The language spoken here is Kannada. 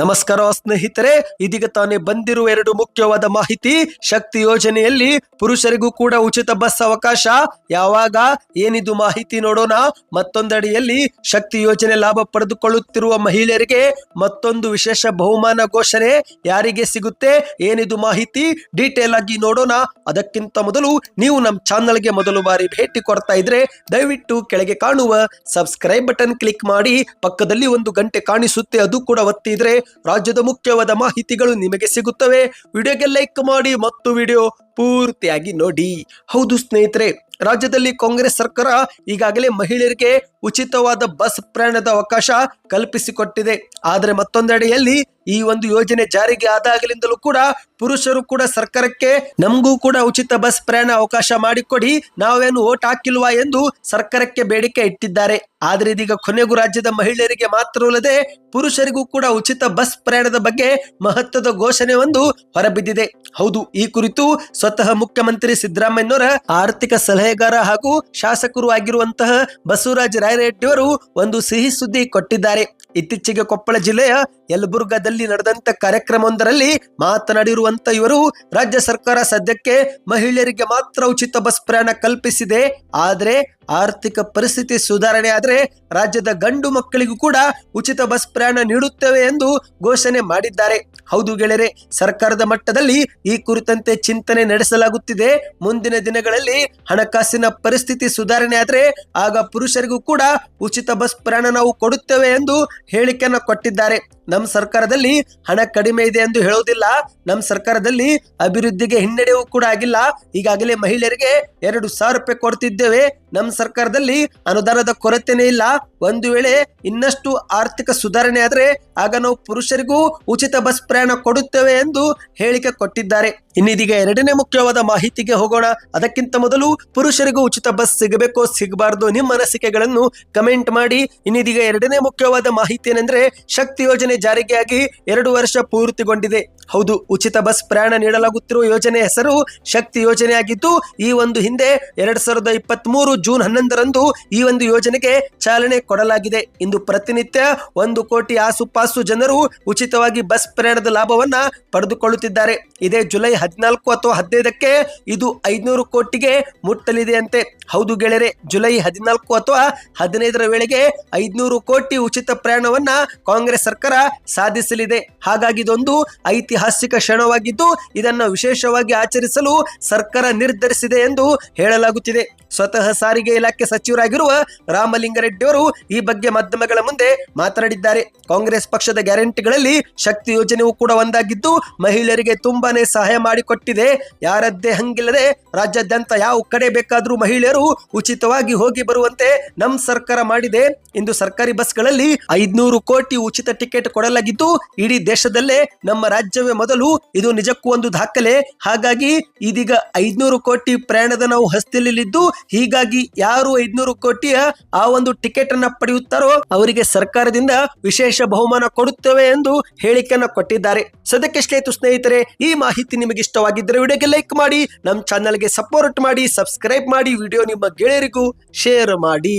ನಮಸ್ಕಾರ ಸ್ನೇಹಿತರೆ, ಇದೀಗ ತಾನೇ ಬಂದಿರುವ ಎರಡು ಮುಖ್ಯವಾದ ಮಾಹಿತಿ. ಶಕ್ತಿ ಯೋಜನೆಯಲ್ಲಿ ಪುರುಷರಿಗೂ ಕೂಡ ಉಚಿತ ಬಸ್ ಅವಕಾಶ. ಯಾವಾಗ, ಏನಿದು ಮಾಹಿತಿ ನೋಡೋಣ. ಮತ್ತೊಂದಡಿಯಲ್ಲಿ ಶಕ್ತಿ ಯೋಜನೆ ಲಾಭ ಪಡೆದುಕೊಳ್ಳುತ್ತಿರುವ ಮಹಿಳೆಯರಿಗೆ ಮತ್ತೊಂದು ವಿಶೇಷ ಬಹುಮಾನ ಘೋಷಣೆ ಯಾರಿಗೆ ಸಿಗುತ್ತೆ, ಏನಿದು ಮಾಹಿತಿ ಡೀಟೇಲ್ ಆಗಿ ನೋಡೋಣ. ಅದಕ್ಕಿಂತ ಮೊದಲು ನೀವು ನಮ್ಮ ಚಾನಲ್ಗೆ ಮೊದಲು ಬಾರಿ ಭೇಟಿ ಕೊಡ್ತಾ ಇದ್ರೆ ದಯವಿಟ್ಟು ಕೆಳಗೆ ಕಾಣುವ ಸಬ್ಸ್ಕ್ರೈಬ್ ಬಟನ್ ಕ್ಲಿಕ್ ಮಾಡಿ. ಪಕ್ಕದಲ್ಲಿ ಒಂದು ಗಂಟೆ ಕಾಣಿಸುತ್ತೆ, ಅದು ಕೂಡ ಒತ್ತಿದ್ರೆ ರಾಜ್ಯದ ಮುಖ್ಯವಾದ ಮಾಹಿತಿಗಳು ನಿಮಗೆ ಸಿಗುತ್ತವೆ. ವಿಡಿಯೋಗೆ ಲೈಕ್ ಮಾಡಿ ಮತ್ತು ವಿಡಿಯೋ ಪೂರ್ತಿಯಾಗಿ ನೋಡಿ. ಹೌದು ಸ್ನೇಹಿತರೆ, ರಾಜ್ಯದಲ್ಲಿ ಕಾಂಗ್ರೆಸ್ ಸರ್ಕಾರ ಈಗಾಗಲೇ ಮಹಿಳೆಯರಿಗೆ ಉಚಿತವಾದ ಬಸ್ ಪ್ರಯಾಣದ ಅವಕಾಶ ಕಲ್ಪಿಸಿಕೊಟ್ಟಿದೆ. ಆದರೆ ಮತ್ತೊಂದೆಡೆಯಲ್ಲಿ ಈ ಒಂದು ಯೋಜನೆ ಜಾರಿಗೆ ಆದಾಗಲಿಂದಲೂ ಕೂಡ ಪುರುಷರು ಕೂಡ ಸರ್ಕಾರಕ್ಕೆ ನಮಗೂ ಕೂಡ ಉಚಿತ ಬಸ್ ಪ್ರಯಾಣ ಅವಕಾಶ ಮಾಡಿಕೊಡಿ. ನಾವೇನು ಓಟ್ ಹಾಕಿಲ್ವಾ ಎಂದು ಸರ್ಕಾರಕ್ಕೆ ಬೇಡಿಕೆ ಇಟ್ಟಿದ್ದಾರೆ. ಆದರೆ ಇದೀಗ ಕೊನೆಗೂ ರಾಜ್ಯದ ಮಹಿಳೆಯರಿಗೆ ಮಾತ್ರವಲ್ಲದೆ ಪುರುಷರಿಗೂ ಕೂಡ ಉಚಿತ ಬಸ್ ಪ್ರಯಾಣದ ಬಗ್ಗೆ ಮಹತ್ವದ ಘೋಷಣೆ ಒಂದು ಹೊರಬಿದ್ದಿದೆ. ಹೌದು, ಈ ಕುರಿತು ಸ್ವತಃ ಮುಖ್ಯಮಂತ್ರಿ ಸಿದ್ದರಾಮಯ್ಯನವರ ಆರ್ಥಿಕ ಸಲಹೆಗಾರ ಹಾಗೂ ಶಾಸಕರು ಆಗಿರುವಂತಹ ಬಸವರಾಜ ಅವರು ಒಂದು ಸಿಹಿ ಸುದ್ದಿ ಕೊಟ್ಟಿದ್ದಾರೆ. ಇತ್ತೀಚೆಗೆ ಕೊಪ್ಪಳ ಜಿಲ್ಲೆಯ ಯಲಬುರ್ಗಾದಲ್ಲಿ ನಡೆದಂತ ಕಾರ್ಯಕ್ರಮವೊಂದರಲ್ಲಿ ಮಾತನಾಡಿರುವಂತ ಇವರು, ರಾಜ್ಯ ಸರ್ಕಾರ ಸದ್ಯಕ್ಕೆ ಮಹಿಳೆಯರಿಗೆ ಮಾತ್ರ ಉಚಿತ ಬಸ್ ಪ್ರಯಾಣ ಕಲ್ಪಿಸಿದೆ. ಆದರೆ ಆರ್ಥಿಕ ಪರಿಸ್ಥಿತಿ ಸುಧಾರಣೆ ಆದರೆ ರಾಜ್ಯದ ಗಂಡು ಮಕ್ಕಳಿಗೂ ಕೂಡ ಉಚಿತ ಬಸ್ ಪ್ರಯಾಣ ನೀಡುತ್ತೇವೆ ಎಂದು ಘೋಷಣೆ ಮಾಡಿದ್ದಾರೆ. ಹೌದು ಗೆಳೆಯರೆ, ಸರ್ಕಾರದ ಮಟ್ಟದಲ್ಲಿ ಈ ಕುರಿತಂತೆ ಚಿಂತನೆ ನಡೆಸಲಾಗುತ್ತಿದೆ. ಮುಂದಿನ ದಿನಗಳಲ್ಲಿ ಹಣಕಾಸಿನ ಪರಿಸ್ಥಿತಿ ಸುಧಾರಣೆ ಆದರೆ ಆಗ ಪುರುಷರಿಗೂ ಕೂಡ ಉಚಿತ ಬಸ್ ಪ್ರಯಾಣ ನಾವು ಕೊಡುತ್ತೇವೆ ಎಂದು ಹೇಳಿಕೆಯನ್ನು ಕೊಟ್ಟಿದ್ದಾರೆ. ನಮ್ಮ ಸರ್ಕಾರದಲ್ಲಿ ಹಣ ಕಡಿಮೆ ಇದೆ ಎಂದು ಹೇಳುವುದಿಲ್ಲ. ನಮ್ಮ ಸರ್ಕಾರದಲ್ಲಿ ಅಭಿವೃದ್ಧಿಗೆ ಹಿನ್ನಡೆಯೂ ಕೂಡ ಆಗಿಲ್ಲ. ಈಗಾಗಲೇ ಮಹಿಳೆಯರಿಗೆ ಎರಡು ಸಾವಿರ ರೂಪಾಯಿ ಕೊಡ್ತಿದ್ದೇವೆ. ನಮ್ಮ ಸರ್ಕಾರದಲ್ಲಿ ಅನುದಾನದ ಕೊರತೆನೇ ಇಲ್ಲ. ಒಂದು ವೇಳೆ ಇನ್ನಷ್ಟು ಆರ್ಥಿಕ ಸುಧಾರಣೆ ಆದರೆ ಆಗ ನಾವು ಪುರುಷರಿಗೂ ಉಚಿತ ಬಸ್ ಪ್ರಯಾಣ ಕೊಡುತ್ತೇವೆ ಎಂದು ಹೇಳಿಕೆ ಕೊಟ್ಟಿದ್ದಾರೆ. ಇನ್ನಿದೀಗ ಎರಡನೇ ಮುಖ್ಯವಾದ ಮಾಹಿತಿಗೆ ಹೋಗೋಣ. ಅದಕ್ಕಿಂತ ಮೊದಲು ಪುರುಷರಿಗೂ ಉಚಿತ ಬಸ್ ಸಿಗಬೇಕೋ ಸಿಗಬಾರ್ದು ನಿಮ್ಮ ಅನಿಸಿಕೆಗಳನ್ನು ಕಮೆಂಟ್ ಮಾಡಿ. ಇನ್ನಿದೀಗ ಎರಡನೇ ಮುಖ್ಯವಾದ ಮಾಹಿತಿ ಏನಂದ್ರೆ ಶಕ್ತಿ ಯೋಜನೆ ಜಾರಿಗೆ ಆಗಿ ಎರಡು ವರ್ಷ ಪೂರ್ತಿಗೊಂಡಿದೆ. ಹೌದು, ಉಚಿತ ಬಸ್ ಪ್ರಯಾಣ ನೀಡಲಾಗುತ್ತಿರುವ ಯೋಜನೆ ಹೆಸರು ಶಕ್ತಿ ಯೋಜನೆಯಾಗಿದ್ದು, ಈ ಒಂದು ಹಿಂದೆ ಎರಡ್ ಸಾವಿರದ ಇಪ್ಪತ್ತ್ ಮೂರು ಜೂನ್ ಹನ್ನೊಂದರಂದು ಈ ಒಂದು ಯೋಜನೆಗೆ ಚಾಲನೆ ಕೊಡಲಾಗಿದೆ. ಇಂದು ಪ್ರತಿನಿತ್ಯ ಒಂದು ಕೋಟಿ ಆಸುಪಾಸು ಜನರು ಉಚಿತವಾಗಿ ಬಸ್ ಪ್ರಯಾಣದ ಲಾಭವನ್ನ ಪಡೆದುಕೊಳ್ಳುತ್ತಿದ್ದಾರೆ. ಇದೇ ಜುಲೈ ಹದಿನಾಲ್ಕು ಅಥವಾ ಹದಿನೈದಕ್ಕೆ ಇದು ಐದುನೂರು ಕೋಟಿಗೆ ಮುಟ್ಟಲಿದೆ ಅಂತೆ. ಹೌದು ಗೆಳೆಯರೆ, ಜುಲೈ ಹದಿನಾಲ್ಕು ಅಥವಾ ಹದಿನೈದರ ವೇಳೆಗೆ ಐದುನೂರು ಕೋಟಿ ಉಚಿತ ಪ್ರಯಾಣವನ್ನ ಕಾಂಗ್ರೆಸ್ ಸರ್ಕಾರ ಸಾಧಿಸಲಿದೆ. ಹಾಗಾಗಿ ಇದೊಂದು ಐತಿಹಾಸಿಕ ಕ್ಷಣವಾಗಿದ್ದು ಇದನ್ನು ವಿಶೇಷವಾಗಿ ಆಚರಿಸಲು ಸರ್ಕಾರ ನಿರ್ಧರಿಸಿದೆ ಎಂದು ಹೇಳಲಾಗುತ್ತಿದೆ. ಸ್ವತಃ ಸಾರಿಗೆ ಇಲಾಖೆ ಸಚಿವರಾಗಿರುವ ರಾಮಲಿಂಗಾರೆಡ್ಡಿ ಅವರು ಈ ಬಗ್ಗೆ ಮಾಧ್ಯಮಗಳ ಮುಂದೆ ಮಾತನಾಡಿದ್ದಾರೆ. ಕಾಂಗ್ರೆಸ್ ಪಕ್ಷದ ಗ್ಯಾರಂಟಿಗಳಲ್ಲಿ ಶಕ್ತಿ ಯೋಜನೆಯೂ ಕೂಡ ಒಂದಾಗಿದ್ದು ಮಹಿಳೆಯರಿಗೆ ತುಂಬಾನೇ ಸಹಾಯ ಮಾಡಿಕೊಟ್ಟಿದೆ. ಯಾರದ್ದೇ ಹಂಗಿಲ್ಲದೆ ರಾಜ್ಯಾದ್ಯಂತ ಯಾವ ಕಡೆ ಬೇಕಾದರೂ ಮಹಿಳೆಯರು ಉಚಿತವಾಗಿ ಹೋಗಿ ಬರುವಂತೆ ನಮ್ಮ ಸರ್ಕಾರ ಮಾಡಿದೆ. ಇಂದು ಸರ್ಕಾರಿ ಬಸ್ಗಳಲ್ಲಿ ಐದ್ನೂರು ಕೋಟಿ ಉಚಿತ ಟಿಕೆಟ್ ಕೊಡಲಾಗಿದ್ದು ಇಡೀ ದೇಶದಲ್ಲೇ ನಮ್ಮ ರಾಜ್ಯವೇ ಮೊದಲು ಇದು ನಿಜಕ್ಕೂ ಒಂದು ದಾಖಲೆ. ಹಾಗಾಗಿ ಇದೀಗ ಐದ್ನೂರು ಕೋಟಿ ಪ್ರಯಾಣದ ನಾವು ಹಸ್ತಿಲಿದ್ದು ಹೀಗಾಗಿ ಯಾರು ಐದ್ನೂರು ಕೋಟಿಯ ಆ ಒಂದು ಟಿಕೆಟ್ ಅನ್ನ ಪಡೆಯುತ್ತಾರೋ ಅವರಿಗೆ ಸರ್ಕಾರದಿಂದ ವಿಶೇಷ ಬಹುಮಾನ ಕೊಡುತ್ತೇವೆ ಎಂದು ಹೇಳಿಕೆಯನ್ನ ಕೊಟ್ಟಿದ್ದಾರೆ. ಸದ್ಯಕ್ಕೆ ಸ್ನೇಹಿತ ಸ್ನೇಹಿತರೆ, ಈ ಮಾಹಿತಿ ನಿಮಗೆ ಇಷ್ಟವಾಗಿದ್ದರೆ ವಿಡಿಯೋಗೆ ಲೈಕ್ ಮಾಡಿ, ನಮ್ಮ ಚಾನಲ್ಗೆ ಸಪೋರ್ಟ್ ಮಾಡಿ, ಸಬ್ಸ್ಕ್ರೈಬ್ ಮಾಡಿ, ವಿಡಿಯೋ ನಿಮ್ಮ ಗೆಳೆಯರಿಗೂ ಶೇರ್ ಮಾಡಿ.